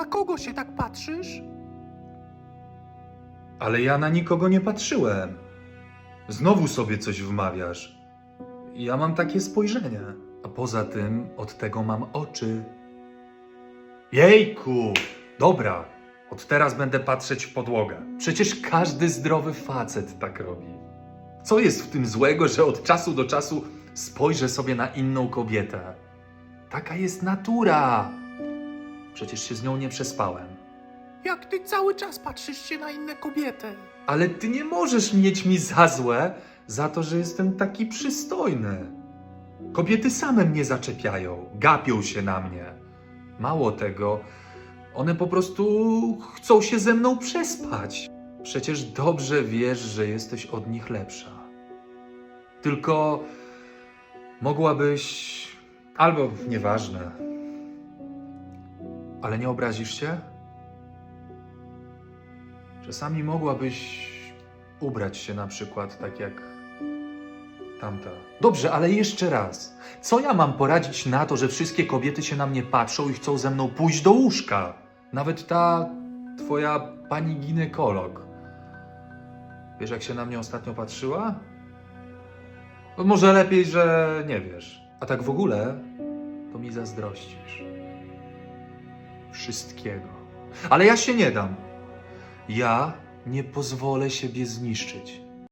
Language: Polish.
Na kogo się tak patrzysz? Ale ja na nikogo nie patrzyłem. Znowu sobie coś wmawiasz. Ja mam takie spojrzenie. A poza tym od tego mam oczy. Jejku! Dobra, od teraz będę patrzeć w podłogę. Przecież każdy zdrowy facet tak robi. Co jest w tym złego, że od czasu do czasu spojrzę sobie na inną kobietę? Taka jest natura. Przecież się z nią nie przespałem. Jak ty cały czas patrzysz się na inne kobiety? Ale ty nie możesz mieć mi za złe za to, że jestem taki przystojny. Kobiety same mnie zaczepiają, gapią się na mnie. Mało tego, one po prostu chcą się ze mną przespać. Przecież dobrze wiesz, że jesteś od nich lepsza. Tylko mogłabyś. Albo nieważne. Ale nie obrazisz się? Czasami mogłabyś ubrać się na przykład tak jak tamta. Dobrze, ale jeszcze raz. Co ja mam poradzić na to, że wszystkie kobiety się na mnie patrzą i chcą ze mną pójść do łóżka? Nawet ta twoja pani ginekolog. Wiesz, jak się na mnie ostatnio patrzyła? No może lepiej, że nie wiesz. A tak w ogóle, to mi zazdrościsz. Wszystkiego. Ale ja się nie dam. Ja nie pozwolę siebie zniszczyć.